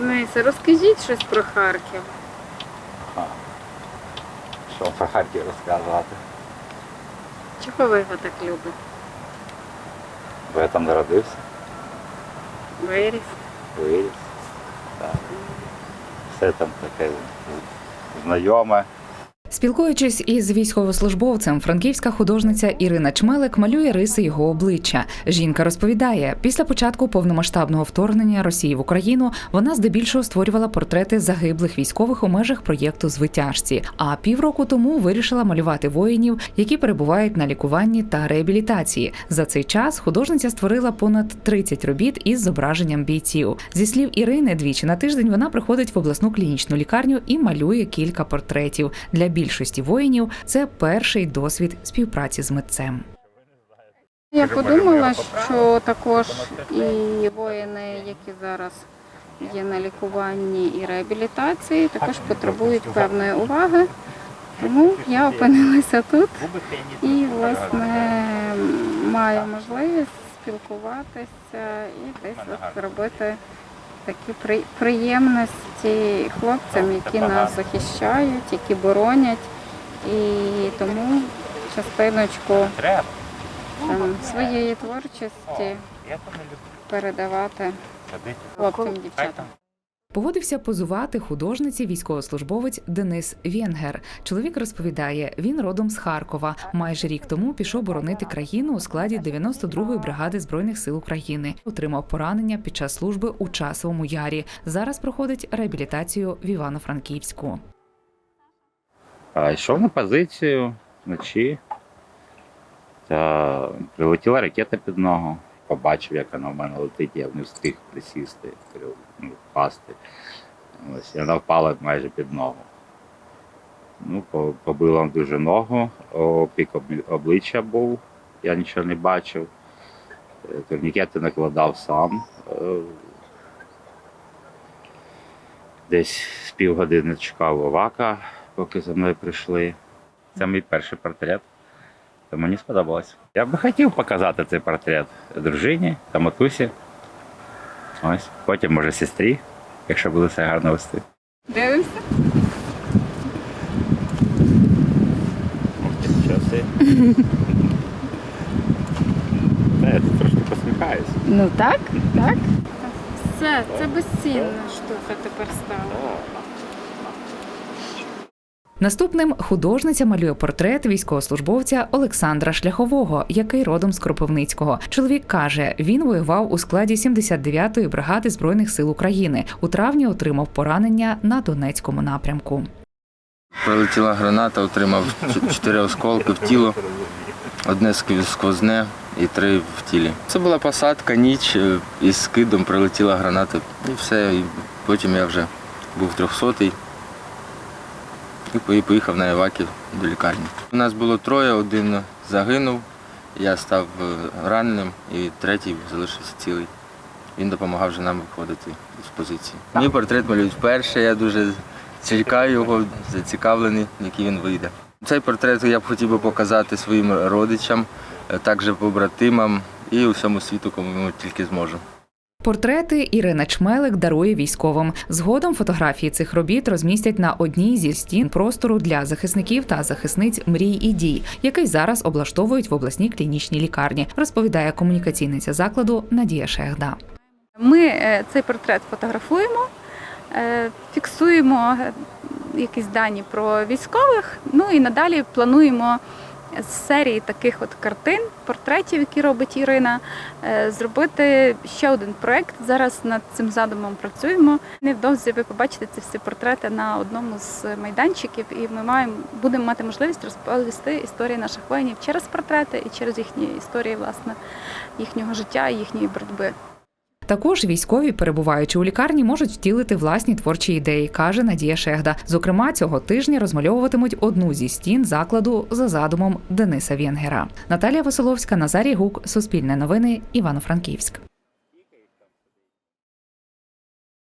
Денисе, розкажіть щось про Харків. Що про Харків розказувати? Чого ви його так любите? Бо я там народився, Виріс. виріс. Так. Все там таке знайоме. Спілкуючись із військовослужбовцем, франківська художниця Ірина Чмелик малює риси його обличчя. Жінка розповідає, після початку повномасштабного вторгнення Росії в Україну вона здебільшого створювала портрети загиблих військових у межах проєкту Звитяжці. А півроку тому вирішила малювати воїнів, які перебувають на лікуванні та реабілітації. За цей час художниця створила понад 30 робіт із зображенням бійців. Зі слів Ірини, двічі на тиждень вона приходить в обласну клінічну лікарню і малює кілька портретів. Для більшості воїнів це перший досвід співпраці з митцем. Я подумала, що також і воїни, які зараз є на лікуванні і реабілітації, також потребують певної уваги. Тому я опинилася тут і, власне, маю можливість спілкуватися і десь от робити такі приємності хлопцям, які нас захищають, які боронять. І тому частиночку там, своєї творчості передавати хлопцям, дівчатам. Погодився позувати художниці військовослужбовець Денис Вєнгер. Чоловік розповідає, він родом з Харкова. Майже рік тому пішов боронити країну у складі 92-ї бригади збройних сил України. Отримав поранення під час служби у часовому ярі. Зараз проходить реабілітацію в Івано-Франківську. А йшов на позицію вночі. Та прилетіла ракета під ногу. Побачив, як вона в мене летить, я не встиг присісти, ну, впасти. Ось, і вона впала майже під ногу. Ну, побила дуже ногу, опік обличчя був, я нічого не бачив. Е, Турнікети накладав сам. Е, Десь з півгодини чекав Овака, поки за мною прийшли. Це мій перший портрет. То мені сподобалось. Я би хотів показати цей портрет дружині та матусі. Ось. Потім, може, сестрі, якщо буде все гарно вести. Дивимося. Часи. Я трошки посміхаюсь. Ну так, так. Все, це безцінна штука тепер стала. Наступним художниця малює портрет військовослужбовця Олександра Шляхового, який родом з Кропивницького. Чоловік каже, він воював у складі 79-ї бригади збройних сил України. У травні отримав поранення на Донецькому напрямку. Прилетіла граната, отримав чотири осколки в тіло, одне скв- сквозне і три в тілі. Це була посадка, ніч е, із скидом прилетіла граната. І все. І потім я вже був трьохсотий і поїхав на Іваків до лікарні. У нас було троє, один загинув, я став е, раненим і третій залишився цілий. Він допомагав вже нам виходити з позиції. Мій портрет малюють вперше, я дуже чекаю його, зацікавлений, який він вийде. Цей портрет я б хотів би показати своїм родичам, е, також побратимам і усьому світу, кому тільки зможу. Портрети Ірина Чмелик дарує військовим. Згодом фотографії цих робіт розмістять на одній зі стін простору для захисників та захисниць мрій і дій, який зараз облаштовують в обласній клінічній лікарні, розповідає комунікаційниця закладу Надія Шехда. Ми е, цей портрет фотографуємо, е, фіксуємо якісь дані про військових. Ну і надалі плануємо з серії таких от картин, портретів, які робить Ірина, е, зробити ще один проект. Зараз над цим задумом працюємо. Невдовзі ви побачите ці всі портрети на одному з майданчиків, і ми маємо будемо мати можливість розповісти історії наших воїнів через портрети і через їхні історії, власне, їхнього життя і їхньої боротьби. Також військові, перебуваючи у лікарні, можуть втілити власні творчі ідеї, каже Надія Шегда. Зокрема, цього тижня розмальовуватимуть одну зі стін закладу за задумом Дениса Вєнгера. Наталія Василовська, Назарій Гук, Суспільне новини, Івано-Франківськ.